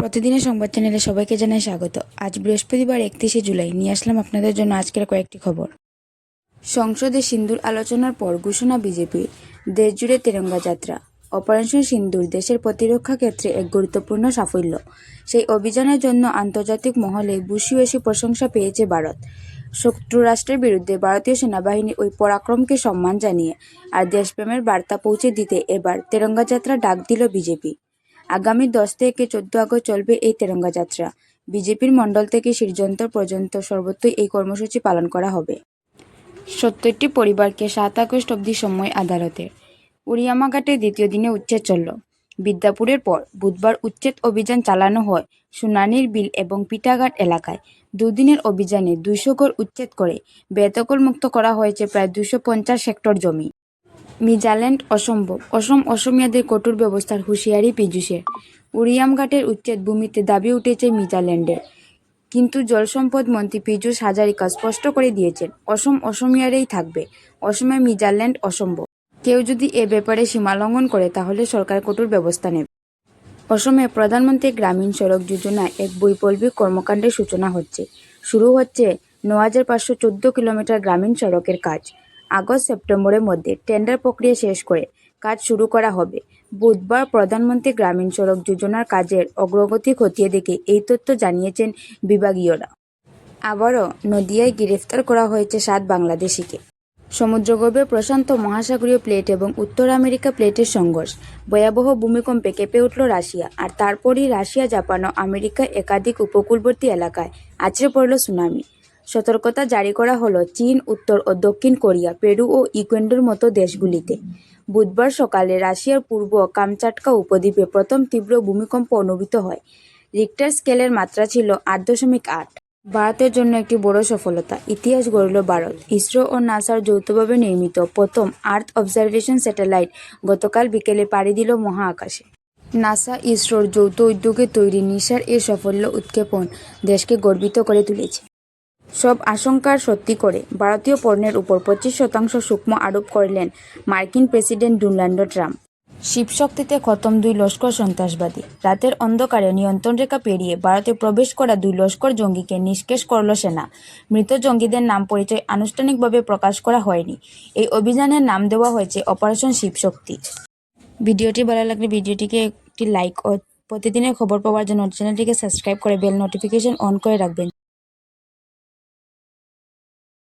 প্রতিদিনের সংবাদ চ্যানেলে সবাইকে জানাই স্বাগত। আজ বৃহস্পতিবার একত্রিশে জুলাই। নিয়ে আসলাম আপনাদের জন্য আজকের কয়েকটি খবর। সংসদে সিন্দুর আলোচনার পর ঘোষণা বিজেপির দেশজুড়ে তেরঙ্গা যাত্রা। অপারেশন সিন্দুর দেশের প্রতিরক্ষা ক্ষেত্রে এক গুরুত্বপূর্ণ সাফল্য। সেই অভিযানের জন্য আন্তর্জাতিক মহলে ভূয়সী প্রশংসা পেয়েছে ভারত। শত্রু রাষ্ট্রের বিরুদ্ধে ভারতীয় সেনাবাহিনীর ওই পরাক্রমকে সম্মান জানিয়ে আর দেশপ্রেমের বার্তা পৌঁছে দিতে এবার তেরঙ্গা যাত্রা ডাক দিল বিজেপি। আগামী দশ থেকে চোদ্দ আগস্ট চলবে এই তেরঙ্গা যাত্রা। বিজেপির মণ্ডল থেকে সিরজন্তর পর্যন্ত সর্বত্রই এই কর্মসূচি পালন করা হবে। সত্তরটি পরিবারকে সাত আগস্ট অবধি সময় আদালতের উড়িয়ামাঘাটে দ্বিতীয় দিনে উচ্ছেদ চলল। বিদ্যাপুরের পর বুধবার উচ্ছেদ অভিযান চালানো হয় সুনানির বিল এবং পিঠাঘাট এলাকায়। দুদিনের অভিযানে দুইশো ঘর উচ্ছেদ করে বেদখল মুক্ত করা হয়েছে প্রায় দুশো পঞ্চাশ হেক্টর জমি। মিজাল্যান্ড অসম্ভব। অসম অসমিয়াদের কঠোর ব্যবস্থার হুঁশিয়ারি পীযূষের উড়িয়ামঘাটের উচ্ছেদ ভূমিতে দাবি উঠেছে মিজাল্যান্ডের কিন্তু জলসম্পদ মন্ত্রী পীযূষ হাজারিকা স্পষ্ট করে দিয়েছেন, অসম অসমিয়ারেই থাকবে। অসমে মিজাল্যান্ড অসম্ভব। কেউ যদি এ ব্যাপারে সীমালঙ্ঘন করে, তাহলে সরকার কঠোর ব্যবস্থা নেবে। অসমে প্রধানমন্ত্রী গ্রামীণ সড়ক যোজনায় এক বৈপ্লবিক কর্মকাণ্ডের সূচনা হচ্ছে। শুরু হচ্ছে ন হাজার পাঁচশো চোদ্দ কিলোমিটার গ্রামীণ সড়কের কাজ। আগস্ট সেপ্টেম্বরের মধ্যে টেন্ডার প্রক্রিয়া শেষ করে কাজ শুরু করা হবে। বুধবার প্রধানমন্ত্রী গ্রামীণ সড়ক যোজনার কাজের অগ্রগতি খতিয়ে দেখে এই তথ্য জানিয়েছেন বিভাগীয়রা। আবারও নদিয়ায় গ্রেফতার করা হয়েছে সাত বাংলাদেশিকে। সমুদ্রগর্ভে প্রশান্ত মহাসাগরীয় প্লেট এবং উত্তর আমেরিকা প্লেটের সংঘর্ষ। ভয়াবহ ভূমিকম্পে কেঁপে উঠল রাশিয়া আর তারপরই রাশিয়া, জাপান ও আমেরিকার একাধিক উপকূলবর্তী এলাকায় আছড়ে পড়ল সুনামি। সতর্কতা জারি করা হলো চীন, উত্তর ও দক্ষিণ কোরিয়া, পেরু ও ইকুয়েডর মতো দেশগুলিতে। বুধবার সকালে রাশিয়ার পূর্ব কামচাটকা উপদ্বীপে প্রথম তীব্র ভূমিকম্প অনুভূত হয়। রিক্টার স্কেলের মাত্রা ছিল আট দশমিক আট। ভারতের জন্য একটি বড় সফলতা, ইতিহাস গড়ল ভারত। ইসরো ও নাসার যৌথভাবে নির্মিত প্রথম আর্থ অবজারভেশন স্যাটেলাইট গতকাল বিকেলে পাড়ি দিল মহাকাশে নাসা ইসরোর যৌথ উদ্যোগে তৈরি নিশার এই সাফল্য উৎক্ষেপণ দেশকে গর্বিত করে তুলেছে। সব আশঙ্কার সত্যি করে। ভারতীয় পণ্যের উপর পঁচিশ শতাংশ সূক্ষ্ম আরোপ করলেন মার্কিন প্রেসিডেন্ট ডোনাল্ড ট্রাম্প। শিবশক্তিতে খতম দুই লস্কর সন্ত্রাসবাদী। রাতের অন্ধকারে নিয়ন্ত্রণ রেখা পেরিয়ে ভারতে প্রবেশ করা দুই লস্কর জঙ্গিকে নিষ্কেশ করল সেনা। মৃত জঙ্গিদের নাম পরিচয় আনুষ্ঠানিকভাবে প্রকাশ করা হয়নি। এই অভিযানের নাম দেওয়া হয়েছে অপারেশন শিবশক্তি। ভিডিওটি ভালো লাগলে ভিডিওটিকে একটি লাইক ও প্রতিদিনের খবর পাওয়ার জন্য চ্যানেলটিকে সাবস্ক্রাইব করে বেল নোটিফিকেশন অন করে রাখবেন।